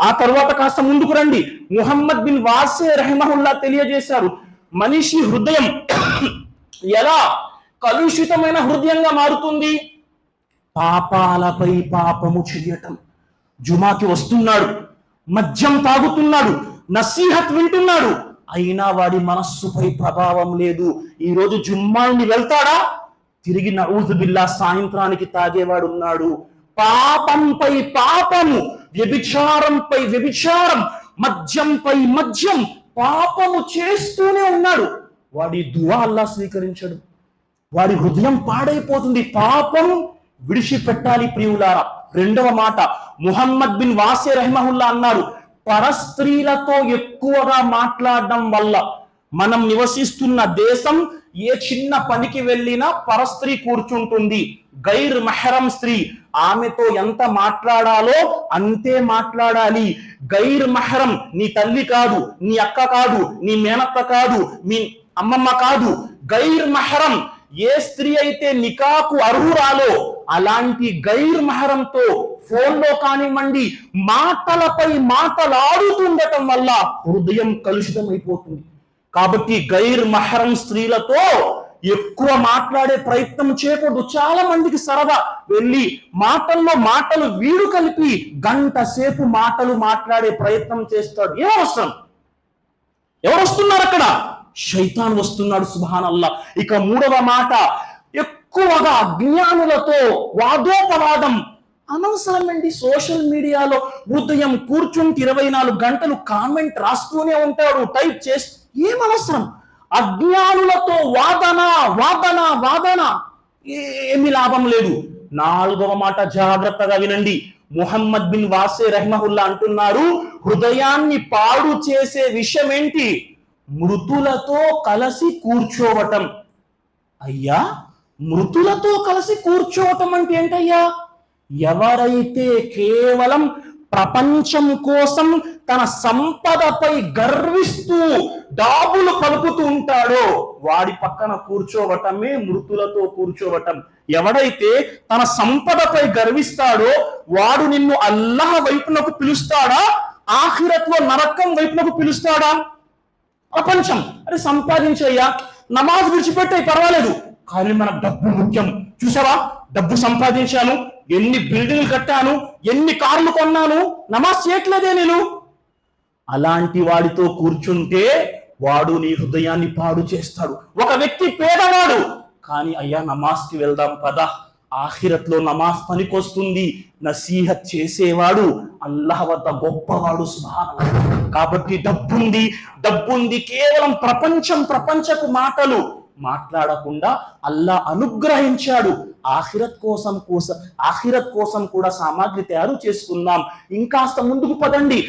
ఆ తర్వాత కాస్త ముందుకు రండి. ముహమ్మద్ బిన్ వాసే రహమహుల్లా తెలియజేశారు. మనిషి హృదయం ఎలా కలుషితమైన హృదయంగా మారుతుంది? పాపాలపై పాపము చెయ్యటం. జుమాకి వస్తున్నాడు. మద్యం తాగుతున్నాడు. నసీహత్ వింటున్నాడు. అయినా వాడి మనస్సుపై ప్రభావం లేదు. ఈ రోజు జుమ్మాని వెళ్తాడా? తిరిగి నఊజు బిల్లా సాయంత్రానికి తాగేవాడు ఉన్నాడు పాపంపై పాపము వ్యభిచారంపై వ్యభిచారం మద్యంపై మద్యం పాపము చేస్తూనే ఉన్నాడు. వాడి దువా అల్లా స్వీకరించడు. వాడి హృదయం పాడైపోతుంది. పాపం విడిచిపెట్టాలి ప్రియులారా. రెండవ మాట ముహమ్మద్ బిన్ వాసే రహమహుల్లా అన్నారు పరస్త్రీలతో ఎక్కువగా మాట్లాడడం వల్ల మనం నివసిస్తున్న దేశం ఏ చిన్న పనికి వెళ్ళినా పరస్త్రీ కూర్చుంటుంది. గైర్ మెహరం స్త్రీ. ఆమెతో ఎంత మాట్లాడాలో అంతే మాట్లాడాలి. గైర్ మెహరం నీ తల్లి కాదు నీ అక్క కాదు నీ మేనత్త కాదు మీ అమ్మమ్మ కాదు. గైర్ మెహరం ఏ స్త్రీ అయితే నికాకు అర్హురాలో అలాంటి గైర్ మహరంతో ఫోన్లో కానివ్వండి మాటలపై మాటలాడుతుండటం వల్ల హృదయం కలుషితమైపోతుంది. కాబట్టి గైర్ మహరం స్త్రీలతో ఎక్కువ మాట్లాడే ప్రయత్నం చేయకూడదు. చాలా మందికి సరదా. వెళ్ళి మాటల్లో మాటలు వీడు కలిపి గంట సేపు మాటలు మాట్లాడే ప్రయత్నం చేస్తాడు. ఏమవసరం? ఎవరు వస్తున్నారు అక్కడ శైతాన్ వస్తున్నాడు సుభాన్ అల్లా ఇక మూడవ మాట ఎక్కువగా అజ్ఞానులతో వాదోపవాదం. అనవసరమండి సోషల్ మీడియాలో ఉదయం కూర్చుంటే ఇరవై నాలుగు గంటలు కామెంట్ రాస్తూనే ఉంటాడు. టైప్ చేస్తూ ఏం అవసరం అజ్ఞానులతో వాదన వాదన వాదన. ఏమి లాభం లేదు. నాలుగవ మాట జాగ్రత్తగా వినండి. ముహమ్మద్ బిన్ వాసే రహమహుల్లా అంటున్నారు హృదయాన్ని పాడు చేసే విషయం ఏంటి మృతులతో కలిసి కూర్చోవటం. అయ్యా మృతులతో కలిసి కూర్చోవటం అంటే ఏంటయ్యా? ఎవరైతే కేవలం ప్రపంచం కోసం తన సంపదపై గర్విస్తూ డాబులు పలుకుతూ ఉంటాడో వాడి పక్కన కూర్చోవటమే మృతులతో కూర్చోవటం. ఎవడైతే తన సంపదపై గర్విస్తాడో వాడు నిన్ను అల్లాహ వైపునకు పిలుస్తాడా? ఆఖిరత్లో నరకం వైపునకు పిలుస్తాడా? ప్రపంచం. అరే సంపాదించయ్యా. నమాజ్ విడిచిపెట్టే పర్వాలేదు. కానీ మన డబ్బు ముఖ్యం. చూసావా? డబ్బు సంపాదించాను ఎన్ని బిల్డింగ్లు కట్టాను ఎన్ని కార్లు కొన్నాను నమాజ్ చేయట్లేదే నేను. అలాంటి వాడితో కూర్చుంటే వాడు నీ హృదయాన్ని పాడు చేస్తాడు. ఒక వ్యక్తి పేదవాడు. కానీ అయ్యా నమాజ్కి వెళ్దాం పదా. ఆఖిరత్లో నమాజ్ పనికొస్తుంది. నసీహత్ చేసేవాడు అల్లాహ్ వద్ద గొప్పవాడు సుభాన్ కాబట్టి డబ్బుంది డబ్బుంది కేవలం ప్రపంచం ప్రపంచపు మాటలు. మాట్లాడకుండా అల్లా అనుగ్రహించాడు. ఆఖిరత్ కోసం కోసం ఆఖిరత్ కోసం కూడా సామాగ్రి తయారు చేసుకుందాం. ఇంకాస్త ముందుకు పదండి.